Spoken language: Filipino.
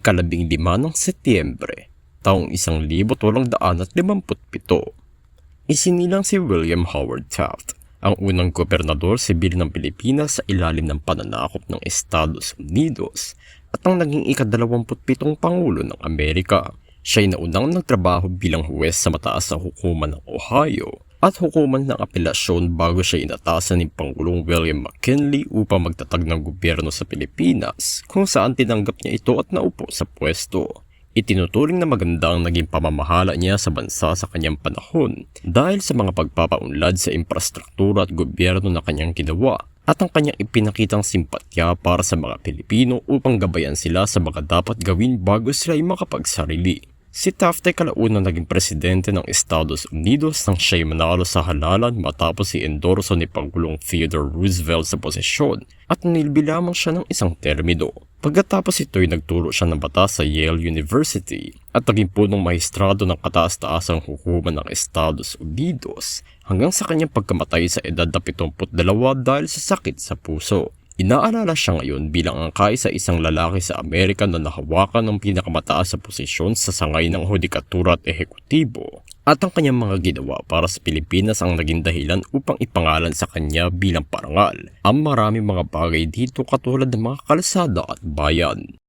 ikalabing lima ng Setyembre, taong isang libot walang daan at limamput pito. Isinilang si William Howard Taft, ang unang gobernador sibil ng Pilipinas sa ilalim ng pananakop ng Estados Unidos at ang naging ikadalawamput pitong Pangulo ng Amerika. Siya ay naunang nagtrabaho bilang huwes sa mataas na hukuman ng Ohio at hukuman ng apelasyon bago siya inatasan ni Pangulong William McKinley upang magtatag ng gobyerno sa Pilipinas kung saan tinanggap niya ito at naupo sa pwesto. Itinuturing na maganda ang naging pamamahala niya sa bansa sa kanyang panahon dahil sa mga pagpapaunlad sa infrastruktura at gobyerno na kanyang ginawa at ang kanyang ipinakitang simpatya para sa mga Pilipino upang gabayan sila sa mga dapat gawin bago sila ay makapagsarili. Si Taft ay kalaunang naging presidente ng Estados Unidos nang siya'y manalo sa halalan matapos si endorso ni Pangulong Theodore Roosevelt sa posisyon at nilbi lamang siya ng isang termino. Pagkatapos ito'y nagturo siya ng batas sa Yale University at naging punong maestrado ng kataas-taasang hukuman ng Estados Unidos hanggang sa kanyang pagkamatay sa edad na 72 dahil sa sakit sa puso. Inaalala siya ngayon bilang angkay sa isang lalaki sa Amerika na nahawakan ng pinakamataas sa posisyon sa sangay ng hudikatura at ehekutibo at ang kanyang mga ginawa para sa Pilipinas ang naging dahilan upang ipangalan sa kanya bilang parangal ang maraming mga bagay dito katulad ng mga kalsada at bayan.